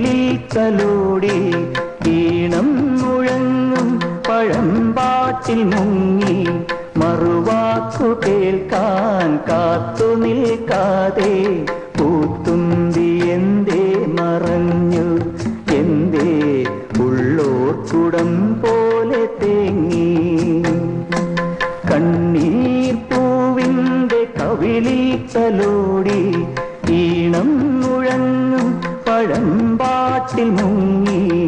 കവിളിൽ തലോടി ഈണം മുഴങ്ങും പഴമ്പാട്ടിൽ മുങ്ങി മറുവാക്കു കേൾക്കാൻ കാത്തു നിൽക്കാതെ പൂത്തുമ്പി എന്തേ മറഞ്ഞു എന്തേ ഉള്ളോർക്കുടം പോലെ തേങ്ങി. കണ്ണീർ പൂവിന്റെ കവിളിൽ തലോടി ഈണം ஆற்றில் முங்கி